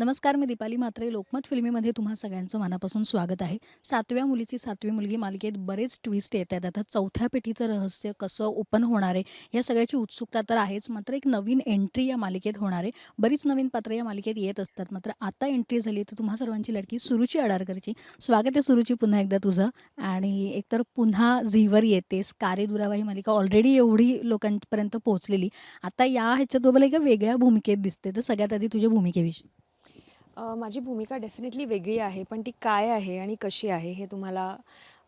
नमस्कार मी दीपाली मात्रे लोकमत फिल्मीमध्ये तुम्हा सगळ्यांचं मनापासून स्वागत आहे. सातव्या मुलीची सातवी मुलगी मालिकेत बरेच ट्विस्ट येत आहेत. आता चौथ्या पेटीचं रहस्य कसं ओपन होणार आहे या सगळ्याची उत्सुकता तर आहेच. मात्र एक नवीन एंट्री या मालिकेत होणार आहे. बरीच नवीन पात्र या मालिकेत येत असतात. मात्र आता एंट्री झाली तर तुम्हा सर्वांची लडकी सुरुची अडारकरची स्वागत आहे सुरुची पुन्हा एकदा तुझं. आणि एकतर पुन्हा झीवर येतेस कारे दुरावा ही मालिका ऑलरेडी एवढी लोकांपर्यंत पोहोचलेली. आता या ह्याच्यात तुम्हाला एका वेगळ्या भूमिकेत दिसते. तर सगळ्यात आधी तुझ्या भूमिकेविषयी. अ, माझी भूमिका डेफिनेटली वेगळी आहे पण ती काय आहे आणि कशी आहे हे तुम्हाला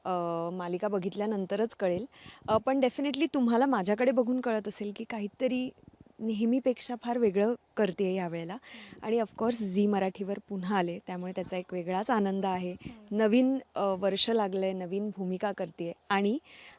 अ, मालिका बघितल्यानंतरच कळेल. अ, पण डेफिनेटली तुम्हाला माझ्याकडे बघून कळत असेल की काहीतरी नेहमीपेक्षा फार वेगळं करते आहे यावेळेला. आणि ऑफकोर्स झी मराठीवर पुन्हा आले त्यामुळे त्याचा एक वेगळाच आनंद आहे. नवीन अ, वर्ष लागलं आहे नवीन भूमिका करते आणि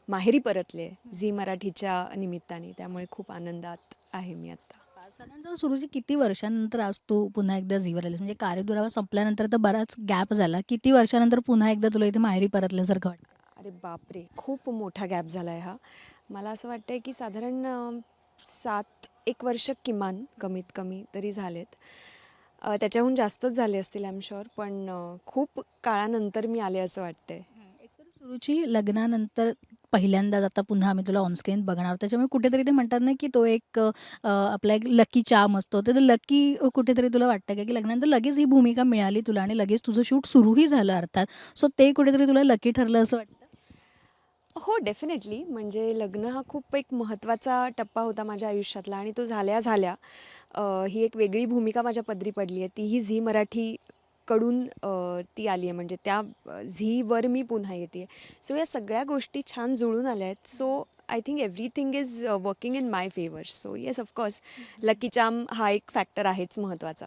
माहेरी परतले झी मराठीच्या निमित्ताने त्यामुळे खूप आनंदात आहे मी आत्ता साधारण सुरूची किती वर्षानंतर आज तू पुन्हा एकदा झीवर आलीस? म्हणजे कार्यदुरावा संपल्यानंतर तर बराच गॅप झाला. किती वर्षानंतर पुन्हा एकदा तुला इथे माहेरी परतल्यासारखं वाटतं? अरे बापरे! खूप मोठा गॅप झाला आहे हा. मला असं वाटतं आहे की साधारण सात एक वर्ष किमान कमीत कमी तरी झालेत. त्याच्याहून जास्तच झाले असतील आय एम शुअर पण खूप काळानंतर मी आले असं वाटतंय. एकतर सुरूची लग्नानंतर पहिल्यांदाच आता पुन्हा आम्ही तुला ऑनस्क्रीन बघणार. त्याच्यामुळे कुठेतरी ते म्हणतात ना की तो एक अ, आपला एक लकी चाम असतो. तर लकी कुठेतरी तुला वाटतं का की लग्नानंतर लगेच ही भूमिका मिळाली तुला आणि लगेच तुझं शूट सुरूही झालं अर्थात. सो ते कुठेतरी तुला लकी ठरलं असं वाटतं? हो डेफिनेटली म्हणजे लग्न हा खूप एक महत्त्वाचा टप्पा होता माझ्या आयुष्यातला आणि तो झाल्या झाल्या अ, ही एक वेगळी भूमिका माझ्या पदरी पडली आहे. ती ही झी मराठी कडून ती आली आहे. म्हणजे त्या झीवर मी पुन्हा येते आहे. सो या सगळ्या गोष्टी छान जुळून आल्या आहेत. So I think everything is working in my favour so yes of course lucky charm हा एक फॅक्टर आहेच महत्त्वाचा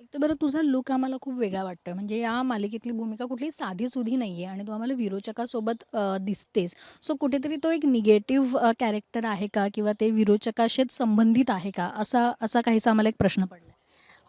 एक तर बरं तुझा लुक आम्हाला खूप वेगळा वाटतोय. म्हणजे या मालिकेतली भूमिका कुठली साधी सुधी नाही आहे आणि तू आम्हाला विरोचकासोबत दिसतेस. सो कुठेतरी तो एक निगेटिव्ह कॅरेक्टर आहे का? किंवा ते विरोचकाशीच संबंधित आहे का? असा असा काहीसा आम्हाला एक प्रश्न पडला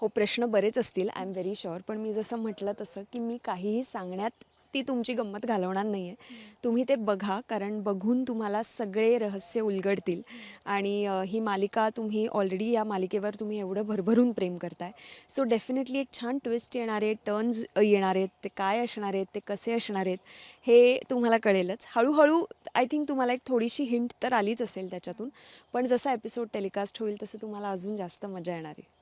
हो प्रश्न बरेच असतील आय एम व्हेरी शुअर पण मी जसं म्हटलं तसं की मी काहीही सांगण्यात ती तुमची गंमत घालवणार नाही आहे तुम्ही ते बघा कारण बघून तुम्हाला सगळे रहस्य उलगडतील. आणि ही मालिका तुम्ही ऑलरेडी या मालिकेवर तुम्ही एवढं भरभरून प्रेम करताय. सो डेफिनेटली एक छान ट्विस्ट येणार आहे टर्न्स येणार आहेत ते काय असणार आहेत ते कसे असणार आहेत हे तुम्हाला कळेलच. हळूहळू आय थिंक तुम्हाला एक थोडीशी हिंट तर आलीच असेल त्याच्यातून. पण जसा एपिसोड टेलिकास्ट होईल तसं तुम्हाला अजून जास्त मजा येणार आहे.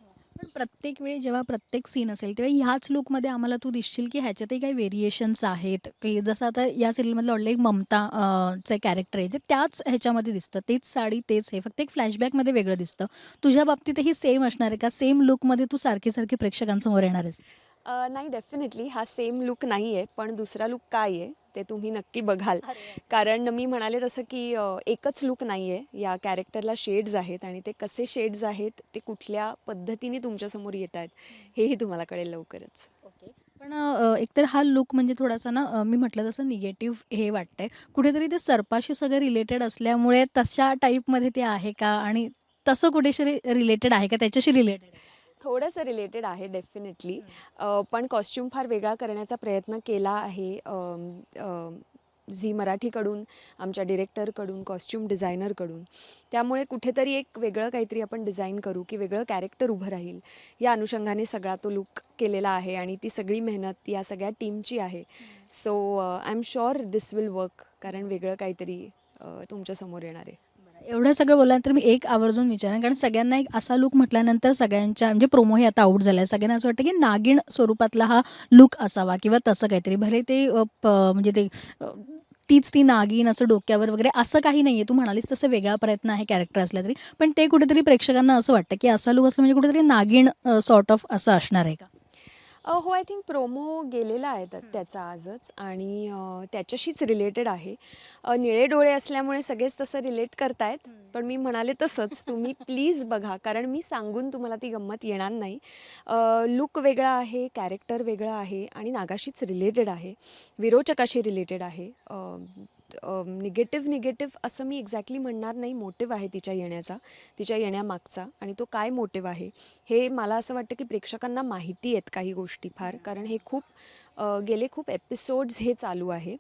पण प्रत्येक वेळी जेव्हा प्रत्येक सीन असेल तेव्हा ह्याच लुकमध्ये आम्हाला तू दिसशील की ह्याच्यातही काही व्हेरिएशन्स आहेत. की जसं आता या सिरियलमधलं ऑलरेडी एक ममता अं, चं कॅरेक्टर आहे जे त्याच ह्याच्यामध्ये दिसतं. तेच साडी तेच हे फक्त एक फ्लॅशबॅकमध्ये वेगळं दिसतं. तुझ्या बाबतीतही सेम असणार आहे का? सेम लुकमध्ये तू सारखे सारखे प्रेक्षकांसमोर येणार आहेस? अ, नाही डेफिनेटली हा सेम लुक नाही आहे पण दुसरा लुक काय आहे ते तुम्ही नक्की बघाल. कारण मी म्हणाले तसं की अ, एकच लुक नाही आहे या कॅरेक्टरला शेड्स आहेत आणि ते कसे शेड्स आहेत ते कुठल्या पद्धतीने तुमच्यासमोर येत आहेत हेही तुम्हाला कळेल लवकरच. ओके. पण अ, एकतर हा लुक म्हणजे थोडासा ना अ, मी म्हटलं तसं निगेटिव्ह हे वाटतंय. कुठेतरी ते सर्पाशी सगळं रिलेटेड असल्यामुळे तशा टाईपमध्ये ते आहे का? आणि तसं कुठेतरी रिलेटेड आहे का? त्याच्याशी रिलेटेड थोडंसं रिलेटेड आहे डेफिनेटली पण कॉस्ट्यूम फार वेगळा करण्याचा प्रयत्न केला आहे. झी मराठीकडून आमच्या डिरेक्टरकडून कॉस्ट्यूम डिझायनरकडून त्यामुळे कुठेतरी एक वेगळं काहीतरी आपण डिझाईन करू की वेगळं कॅरेक्टर उभं राहील. या अनुषंगाने सगळा तो लुक केलेला आहे आणि ती सगळी मेहनत या सगळ्या टीमची आहे. So I am sure this will work कारण वेगळं काहीतरी तुमच्यासमोर येणार आहे. एवढं सगळं बोलल्यानंतर मी एक आवर्जून विचारेन कारण सगळ्यांना एक असा लुक म्हटल्यानंतर सगळ्यांच्या म्हणजे प्रोमो हे आता आऊट झाला आहे सगळ्यांना असं वाटतं की नागिण स्वरूपातला हा लुक असावा किंवा तसं काहीतरी. भले ते प- म्हणजे ते तीच ती नागिन असं डोक्यावर वगैरे असं काही नाही आहे तू म्हणालीस तसं वेगळा प्रयत्न आहे कॅरेक्टर असला तरी. पण ते कुठेतरी प्रेक्षकांना असं वाटतं की असा लुक असलं म्हणजे कुठेतरी नागिण सॉर्ट ऑफ असं असणार आहे का? हो आय थिंक प्रोमो गेलेला आहे त्या- त्याचा आजच आणि अ, त्याच्याशीच रिलेटेड आहे. अ, निळे डोळे असल्यामुळे सगळेच तसं रिलेट करतायत पण मी म्हणाले तसंच. तुम्ही प्लीज बघा कारण मी सांगून तुम्हाला ती गंमत येणार नाही. लुक वेगळा आहे कॅरेक्टर वेगळं आहे आणि नागाशीच रिलेटेड आहे. विरोचकाशी रिलेटेड आहे. निगेटिव्ह निगेटिव्ह असं मी एक्झॅक्टली म्हणणार नाही. मोटिव्ह आहे तिच्या येण्याचा तिच्या येण्यामागचा आणि तो काय मोटिव्ह आहे हे मला असं वाटतं की प्रेक्षकांना माहिती आहेत काही गोष्टी फार. कारण हे खूप गेले खूप एपिसोड्स हे चालू आहे.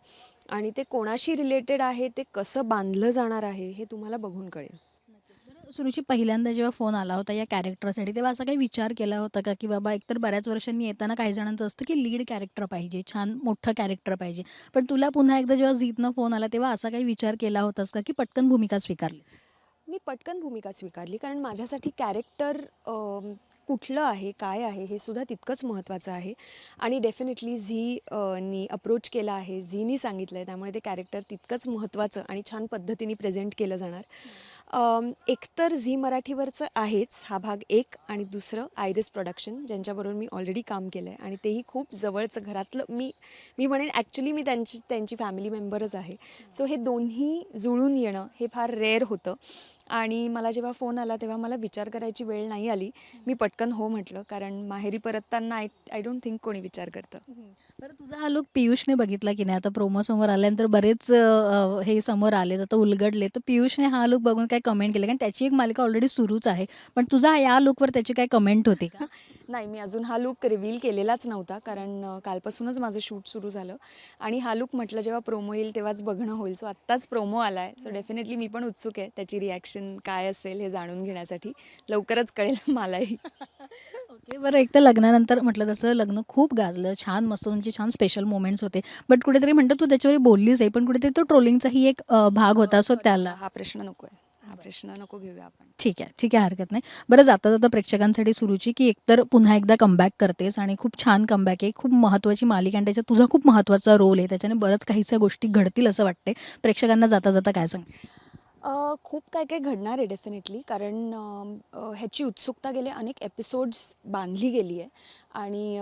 आणि ते कोणाशी रिलेटेड आहे ते कसं बांधलं जाणार आहे हे तुम्हाला बघून कळेल. सुरुची पहिल्यांदा जेव्हा फोन आला होता या कॅरेक्टरसाठी तेव्हा असा काही विचार केला होता का? की बाबा एकतर बऱ्याच वर्षांनी येताना काही जणांचं असतं की लीड कॅरेक्टर पाहिजे छान मोठं कॅरेक्टर पाहिजे. पण तुला पुन्हा एकदा जेव्हा झीतनं फोन आला तेव्हा असा काही विचार केला होतास का की पटकन भूमिका स्वीकारली? मी पटकन भूमिका स्वीकारली कारण माझ्यासाठी कॅरेक्टर कुठलं आहे काय आहे हे सुद्धा तितकंच महत्त्वाचं आहे. आणि डेफिनेटली झी नी अप्रोच केला आहे झीनी सांगितलं आहे त्यामुळे ते कॅरेक्टर तितकंच महत्त्वाचं आणि छान पद्धतीने प्रेझेंट केलं जाणार. एकतर झी मराठीवरचं आहेच हा भाग एक आणि दुसरं आयरिस प्रोडक्शन ज्यांच्याबरोबर मी ऑलरेडी काम केलं आहे आणि तेही खूप जवळचं घरातलं मी मी म्हणेन ॲक्च्युली मी त्यांची त्यांची फॅमिली मेंबरच आहे. सो हे दोन्ही जुळून येणं हे फार रेअर होतं. आणि मला जेव्हा फोन आला तेव्हा मला विचार करायची वेळ नाही आली. मी पटकन हो म्हटलं कारण माहेरी परतताना आय आय डोंट थिंक कोणी विचार करतं. बरं तुझा हा लुक पियुषने बघितला की नाही? आता प्रोमो समोर आल्यानंतर बरेच हे समोर आले आता उलगडले तर पियुषने हा लुक बघून काय कमेंट केले? कारण त्याची एक मालिका ऑलरेडी सुरूच आहे. पण तुझा या लुकवर त्याची काय कमेंट होती का? नाही मी अजून हा लुक रिव्हील केलेलाच नव्हता कारण कालपासूनच माझं शूट सुरू झालं. आणि हा लुक म्हटलं जेव्हा प्रोमो येईल तेव्हाच बघणं होईल. सो आत्ताच प्रोमो आला आहे सो डेफिनेटली मी पण उत्सुक आहे त्याची रिॲक्शन काय असेल हे जाणून घेण्यासाठी लवकरच कळेल मलाही. ओके बरं एक तर लग्नानंतर म्हटलं तसं लग्न खूप गाजलं छान मस्त तुमचे छान स्पेशल मोमेंट्स होते. बट कुठेतरी म्हणतो तू त्याच्यावर बोललीच आहे पण कुठेतरी तो ट्रोलिंगचाही एक भाग होता सो त्याला. हा प्रश्न नको आहे हा प्रश्न नको घेऊया आपण. ठीक आहे ठीक आहे हरकत नाही. बरं जाता जाता प्रेक्षकांसाठी सुरूची की एकतर पुन्हा एकदा कमबॅक करतेस आणि खूप छान कमबॅक आहे खूप महत्त्वाची मालिका आणि त्याच्यात तुझा खूप महत्त्वाचा रोल आहे त्याच्याने बरंच काहीशा गोष्टी घडतील असं वाटते प्रेक्षकांना जाता जाता काय सांग खूप काय काय घडणार आहे डेफिनेटली कारण ह्याची उत्सुकता गेले अनेक एपिसोड्स बांधली गेली आहे. आणि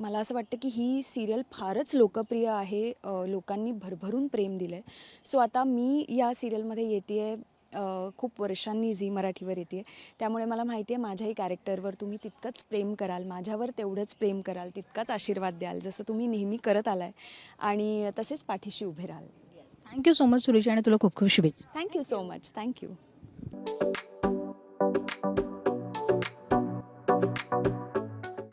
मला असं वाटतं की ही सिरियल फारच लोकप्रिय आहे. लोकांनी भरभरून प्रेम दिलं आहे सो आता मी या सिरियलमध्ये येते आहे खूप वर्षांनी झी मराठीवर येते त्यामुळे मला माहिती आहे माझ्याही कॅरेक्टरवर तुम्ही तितकंच प्रेम कराल माझ्यावर तेवढंच प्रेम कराल तितकाच आशीर्वाद द्याल जसं तुम्ही नेहमी करत आलाय. आणि तसेच पाठीशी उभे राहाल. थँक्यू सो मच सुरुची आणि तुला खूप खूप शुभेच्छा. Thank you so much thank you